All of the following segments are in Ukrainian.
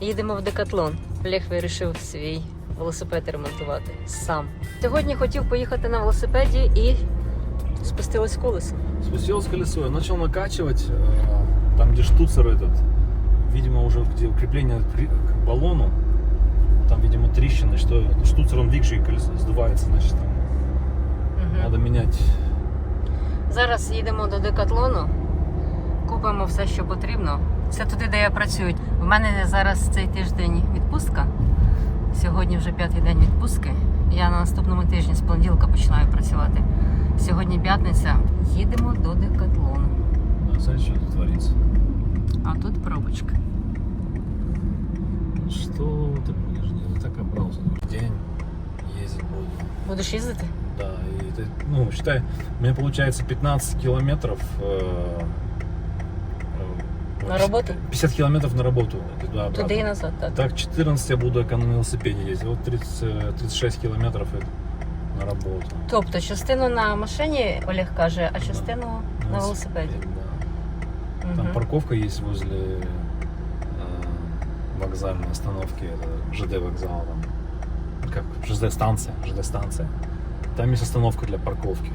Їдемо в Декатлон. Олег вирішив свій велосипед ремонтувати сам. Сьогодні хотів поїхати на велосипеді і спустилось колесо. Спустилось колесо, я начал накачивать, э, там где штуцер этот, видимо уже где укрепление при- к баллону, там видимо трещины, что штуцер он викший, колесо сдувается, значит там Мгм. надо менять. Зараз їдемо до Декатлону, купимо все, що потрібно. Це туди, де я працюю. В мене зараз цей тиждень відпустка. Сьогодні вже п'ятий день відпустки. Я на наступному тижні з понеділка починаю працювати. Сьогодні п'ятниця. Їдемо до Декатлону. Да, знаешь, что тут творится? А тут пробочка. Что ты будешь делать? Так обрался. День ездить буду. Будеш їздити? Да, и это, ну, считай, у меня получается 15 километров. э, э, На работу? 50 километров на работу. туда, Туди і обратно. назад. Так. Так, 14 я буду эко- на велосипеде ездить. Вот 30, э, 36 километров это на работу. Тобто частину на машині Олег каже, а частину на На велосипеді. Да. Там Мгм. парковка есть возле э, вокзальной остановки, это ЖД вокзал, там, как ЖД станция, ЖД станция. Там есть остановка для парковки,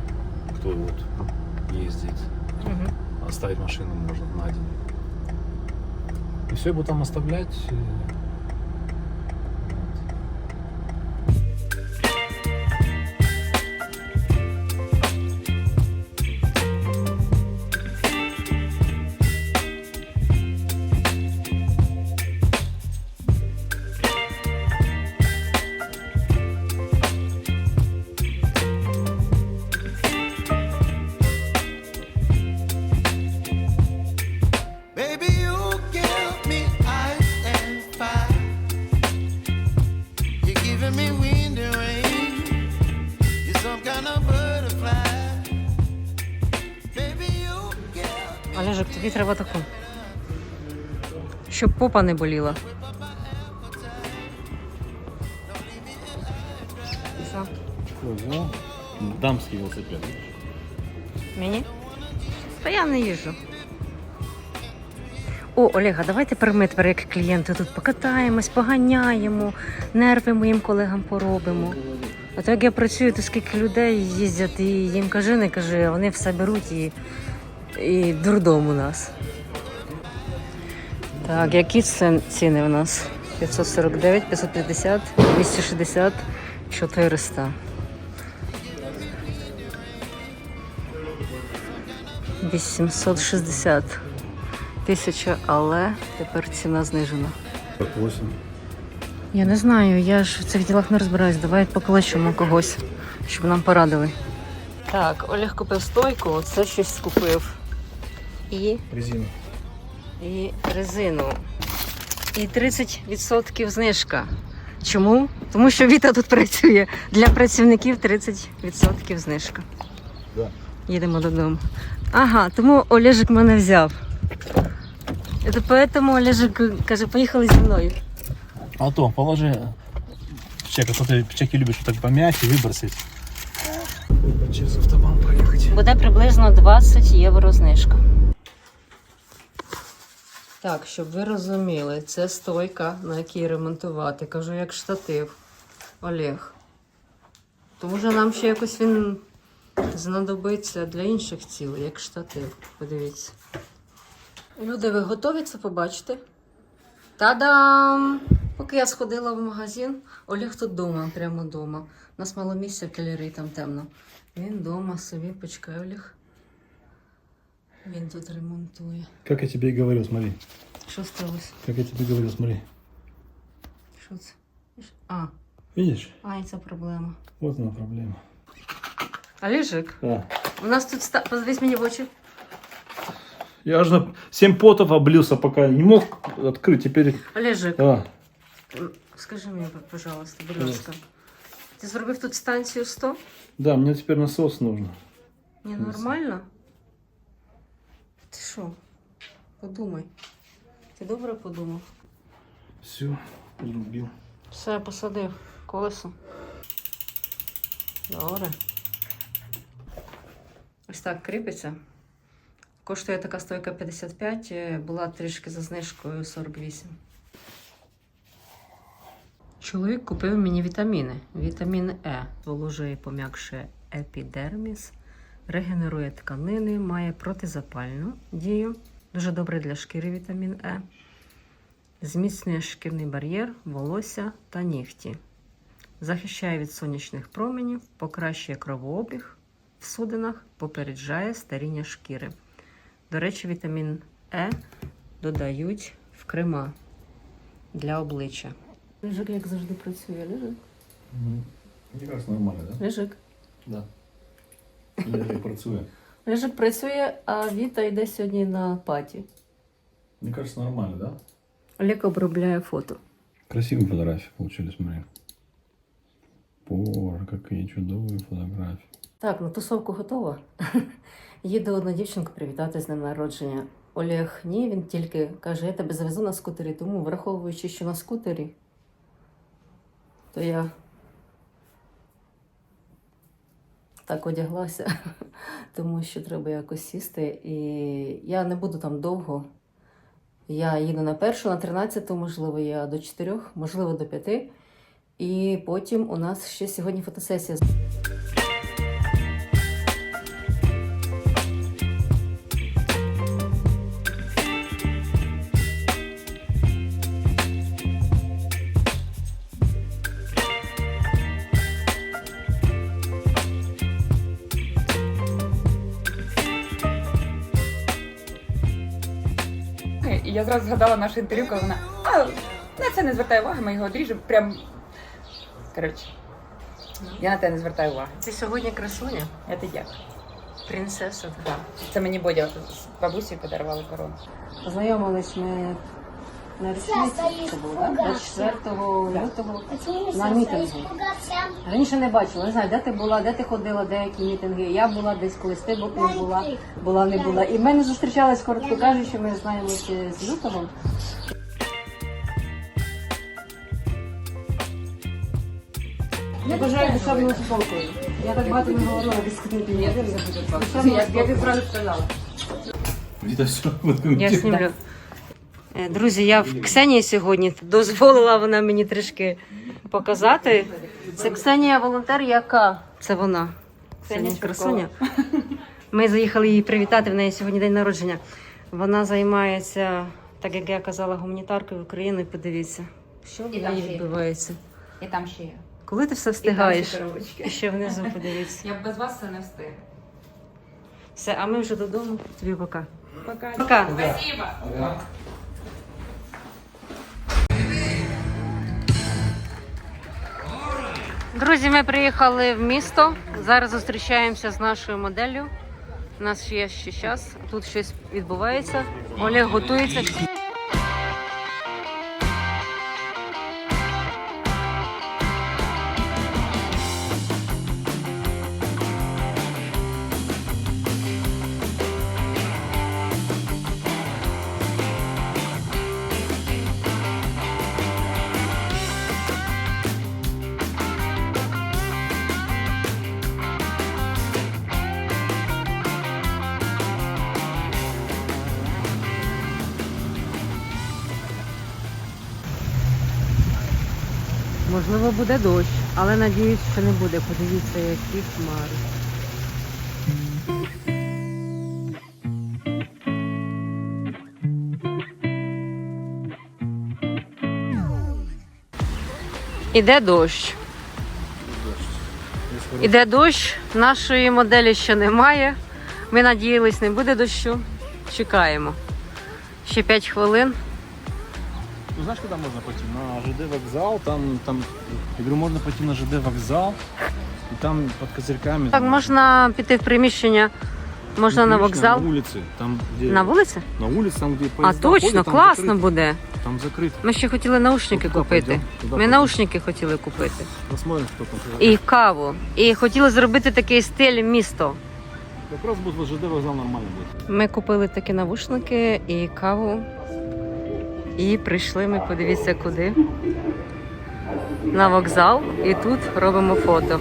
кто вот ездит. Мгм. Оставить машину можно на день. И все, буду там оставлять. Тобі треба таку. Щоб попа не боліла. Що? Дамский велосипед. Мені? Та я не їжджу. О, Олега, давай тепер ми тепер як клієнти тут покатаємось, поганяємо, нерви моїм колегам поробимо. А то як я працюю, то скільки людей їздять і їм кажи, не кажи, а вони все беруть і, і дурдом у нас. Так, які ціни у нас? 549, 550, 260, 400. 860 тисяча, але тепер ціна знижена. 8. Я не знаю, я ж в цих ділах не розбираюсь. Давай покличемо когось, щоб нам порадили. Так, Олег купив стойку, це щось купив. І, Резину. і резину. І 30% знижка. Чому? Тому що Віта тут працює. Для працівників 30% знижка. Да. Їдемо додому. Ага, тому Олежик мене взяв. Це тому Олежик каже, поїхали зі мною. А то положи чек, а то ты чеки любишь вот так помять и выбросить. Через автобан проехать. Буде приблизно 20 євро знижка. Так, щоб ви розуміли, це стойка, на якій ремонтувати. Кажу, як штатив. Олег. Тому що нам ще якось він знадобиться для інших цілей, як штатив. Подивіться. Люди, ви готові це побачити? Та-дам! Поки я сходила в магазин, Олег тут вдома, прямо вдома. У нас мало місця в калерії, там темно. Він вдома собі почекає Олег. Він тут ремонтує. Как я тебе и говорил, смотри. Що сталося? Как я тебе говорил, смотри. Що це? А, Видишь? а, і це проблема. Вот она проблема. Олежик, Да. у нас тут ста... Подивись мені в очі. Я аж на 7 потов облился, пока не мог открыть. Теперь... Олежик, А, м, скажи мені, пожалуйста, будь ласка. Ти зробив тут станцію 100? да, мне теперь насос нужно. Ні, нормально? Ти що? Подумай. Ти добре подумав? Все, зрубил. Все, посадив колесо. Добре. Ось так кріпиться. Коштує така стойка 55, е, була трішки за знижкою 48. Чоловік купив мені вітаміни. Вітамін Е зволожує, пом'якшує епідерміс, регенерує тканини, має протизапальну дію. Дуже добре для шкіри вітамін Е. Зміцнює шкірний бар'єр, волосся та нігті. Захищає від сонячних променів, покращує кровообіг в судинах, попереджає старіння шкіри. До речі, вітамін Е додають в крема для обличчя. Лежик, як завжди, працює. Лежик. Мені кажется, нормально, да? Лежик. Да. Я працює. Лежик працює, а Віта йде сьогодні на паті. Мне кажется, нормально, да? Олег обробляє фото. Красивые фотографии получились, смотри. Боже, какие чудовые фотографии. Так, на тусовку готова. Їду одну дівчинку привітати з днем народження. Олег, ні, він тільки каже, я тебе завезу на скутері, тому враховуючи, що на скутері, то я так одяглася, тому що треба якось сісти. І я не буду там довго. Я їду на першу, на 13, можливо, я до 4, можливо, до 5. І потім у нас ще сьогодні фотосесія. І я зразу згадала наше інтерв'ю, коли вона а, на це не звертає уваги, ми його одріжемо. Прям. Коротше, я на те не звертаю уваги. Ти сьогодні красуня, Я ти як? принцеса. Да. Це мені Бодя з бабусі подарували корону. Познайомились ми на річниці, це було, так? 24 лютого на мітингу. Раніше не бачила, не знаю, де ти була, де ти ходила, деякі мітинги. Я була десь колись ти не була, була, не була. І ми не зустрічались, коротко кажучи, ми знаємося з лютого. Я бажаю душевного спокою. Я так багато не говорила без книги. Я, я тобі зразу сказала. Где-то все. Я снімлю. Е, Друзі, я в Ксенії сьогодні дозволила вона мені трішки показати. Це Ксенія волонтер, яка? Це вона. Ксенія красуня. Ми заїхали її привітати. В неї сьогодні день народження. Вона займається, так як я казала, гуманітаркою України. Подивіться, що в неї відбувається. І там ще є. Коли ти все встигаєш? ще. І ще внизу подивіться. Я б без вас це не встиг. Все, а ми вже додому. Тобі пока. Пока. Пока. Спасибо. Друзі, ми приїхали в місто. Зараз зустрічаємося з нашою моделлю. У нас ще є ще час. Тут щось відбувається. Олег готується. Можливо, буде дощ, але надіюсь, що не буде. Подивіться, які хмари. Іде дощ. Іде дощ, нашої моделі ще немає. Ми надіялись, не буде дощу. Чекаємо. Ще 5 хвилин Ну знаешь, куда можно пойти? На ЖД вокзал, там, там, я говорю, можно пойти на ЖД вокзал, и там под козырьками. Так, можна піти в приміщення, можна на Конечно, вокзал. На улице, там, где... На вулиці? На улице, там, где А поезда точно, ходят, там класно закрыто. буде. Там закрыто. Ми ще хотіли наушники Ну, туди купити. пойдем, туди Ми пойдем. наушники хотіли купити. Посмотрим, что там. І каву. І хотіли зробити такий стиль місто. Как раз будет ЖД вокзал нормально будет. Ми купили такі навушники і каву. І прийшли ми, подивіться куди. На вокзал. І тут робимо фото.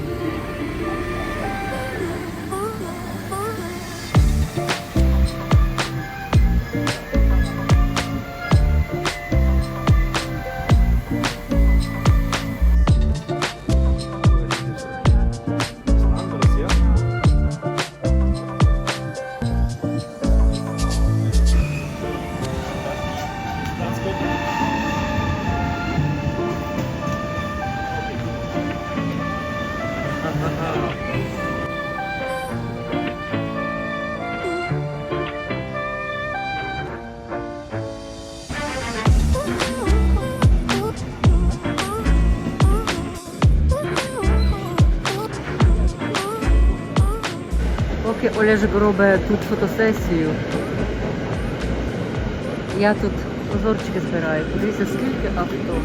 Поки Олежик робить тут фотосесію, я тут позорчики збираю. Подивіться, скільки авто.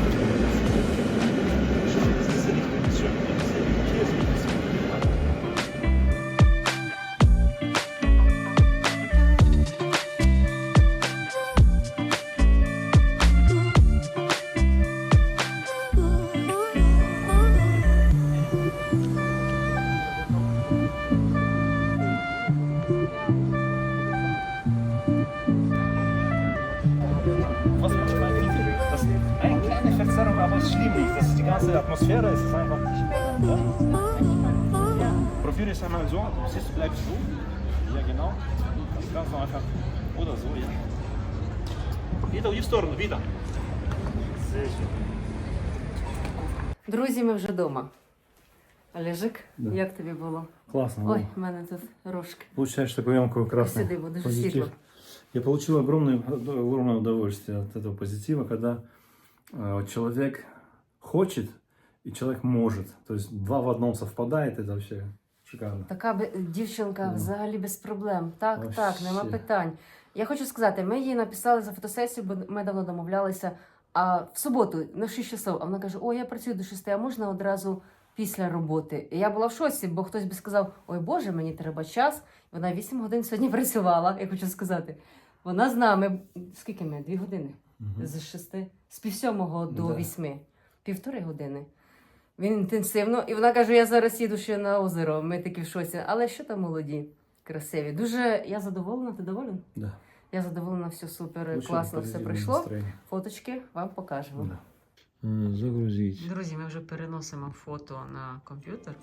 Ist einfach nicht. Ja? Probier es einmal so, du siehst, du bleibst so. Ja, genau. Das kannst du einfach. Oder so, ja. Wieder die сторону, wieder. Sehr schön. Друзі, ми вже вдома. Олежик, як тобі було? Классно. Ой, в мене тут рожки. Получаешь такой емкую красный Сюда буду, позитив. светло. Я получил огромное, огромное удовольствие от этого позитива, когда э, человек хочет и человек может. То есть два в одном совпадает, это вообще шикарно. Така би- дівчинка Ну. взагалі без проблем. Так, Вообще. так, нема питань. Я хочу сказати, ми їй написали за фотосесію, бо ми давно домовлялися. А в суботу на 6 часов, а вона каже: О, я працюю до 6, а можна одразу після роботи. І я була в шоці, бо хтось би сказав: Ой Боже, мені треба час. Вона 8 годин сьогодні працювала, я хочу сказати. Вона з нами. Скільки ми? Дві години? З шести, з пів сьомого до Да. вісьми. Півтори години. Він інтенсивно, і вона каже: я зараз їду ще на озеро. Ми такі в шоці. Але що там молоді, красиві. Дуже я задоволена, ти доволен? Да. Я задоволена, все супер, ну, класно все прийшло. пройшло. настроение. Фоточки вам покажемо. Да. Загрузіть. Друзі, ми вже переносимо фото на комп'ютер.